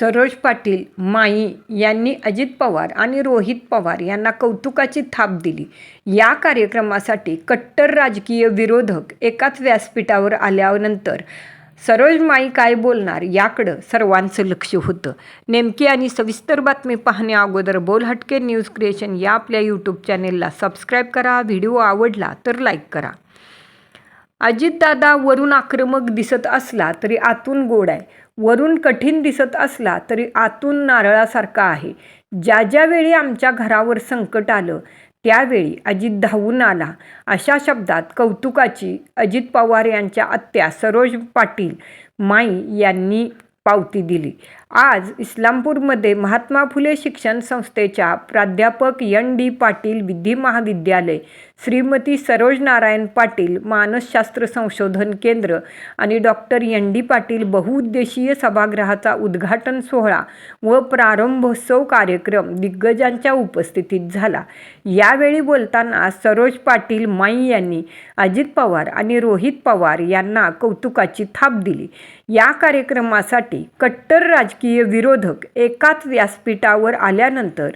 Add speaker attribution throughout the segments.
Speaker 1: सरोज पाटील माई यांनी अजित पवार आणि रोहित पवार यांना कौतुकाची थाप दिली. या कार्यक्रमासाठी कट्टर राजकीय विरोधक एकाच व्यासपीठावर आल्यानंतर सरोज माई काय बोलणार याकडं सर्वांचं लक्ष होतं. नेमकी आणि सविस्तर बातमी पाहण्या अगोदर बोल हटके न्यूज क्रिएशन या आपल्या यूट्यूब चॅनेलला सबस्क्राईब करा व्हिडिओ आवडला तर लाईक करा. अजितदादा वरून आक्रमक दिसत असला तरी आतून गोड आहे. वरून कठीण दिसत असला तरी आतून नारळासारखा आहे. ज्या ज्यावेळी आमच्या घरावर संकट आलं त्यावेळी अजित धावून आला. अशा शब्दात कौतुकाची अजित पवार यांच्या आत्या सरोज पाटील माई यांनी पावती दिली. आज इस्लामपूरमध्ये महात्मा फुले शिक्षण संस्थेच्या प्राध्यापक एन डी पाटील विधी महाविद्यालय श्रीमती सरोज नारायण पाटील मानसशास्त्र संशोधन केंद्र आणि डॉक्टर एन डी पाटील बहुउद्देशीय सभागृहाचा उद्घाटन सोहळा व प्रारंभोत्सव कार्यक्रम दिग्गजांच्या उपस्थितीत झाला. यावेळी बोलताना सरोज पाटील माई यांनी अजित पवार आणि रोहित पवार यांना कौतुकाची थाप दिली. या कार्यक्रमासाठी कट्टर राजकीय विरोधक एकाच व्यासपीठावर आल्यानंतर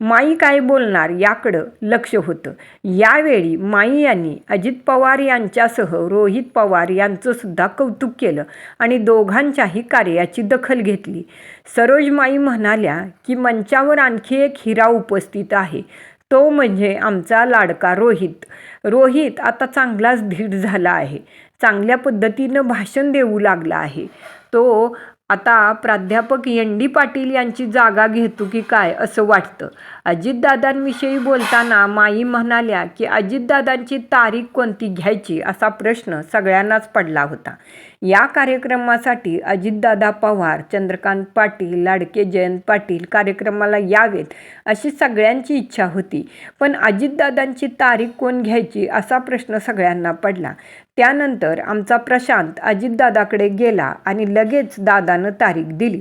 Speaker 1: माई काय बोलणार याकडं लक्ष होतं. यावेळी माई यांनी अजित पवार यांच्यासह रोहित पवार यांचंसुद्धा कौतुक केलं आणि दोघांच्याही कार्याची दखल घेतली. सरोज माई म्हणाल्या की मंचावर आणखी एक हिरा उपस्थित आहे. तो म्हणजे आमचा लाडका रोहित. रोहित आता चांगलाच धीड झाला आहे. चांगल्या पद्धतीनं भाषण देऊ लागला आहे. तो आता प्राध्यापक एन डी पाटील यांची जागा घेतो की काय असं वाटतं? अजितदादांविषयी बोलताना माई म्हणाल्या की अजितदादांची तारीख कोणती घ्यायची? असा प्रश्न सगळ्यांनाच पडला होता. या कार्यक्रमासाठी अजितदादा पवार चंद्रकांत पाटील लाडके जयंत पाटील कार्यक्रमाला यावेत अशी सगळ्यांची इच्छा होती. पण अजितदादांची तारीख कोण घ्यायची असा प्रश्न सगळ्यांना पडला. त्यानंतर आमचा प्रशांत अजितदादाकडे गेला आणि लगेच दादानं तारीख दिली.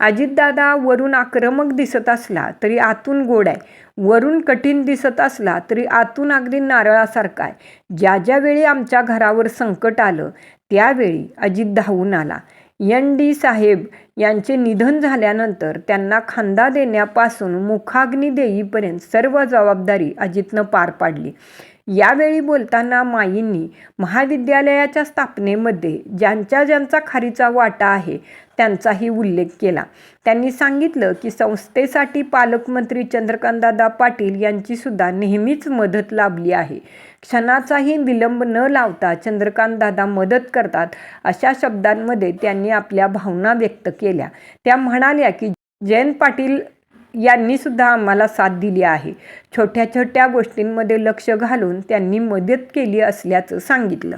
Speaker 1: अजितदादा वरून आक्रमक दिसत असला तरी आतून गोड आहे. वरून कठीण दिसत असला तरी आतून अगदी नारळासारखा आहे. ज्या ज्यावेळी आमच्या घरावर संकट आलं त्यावेळी अजित धावून आला. एन डी साहेब यांचे निधन झाल्यानंतर त्यांना खांदा देण्यापासून मुखाग्नी देईपर्यंत सर्व जबाबदारी अजितनं पार पाडली. यावेळी बोलताना माईंनी महाविद्यालयाच्या स्थापनेमध्ये ज्यांच्या ज्यांचा खारीचा वाटा आहे त्यांचाही उल्लेख केला. त्यांनी सांगितलं की संस्थेसाठी पालकमंत्री चंद्रकांतदादा पाटील यांचीसुद्धा नेहमीच मदत लाभली आहे. क्षणाचाही विलंब न लावता चंद्रकांतदादा मदत करतात अशा शब्दांमध्ये त्यांनी आपल्या भावना व्यक्त केल्या. त्या म्हणाल्या की जयंत पाटील यांनी सुद्धा आम्हाला साथ दिली आहे. छोट्या छोट्या गोष्टींमध्ये लक्ष घालून त्यांनी मदत केली असल्याचं सांगितलं.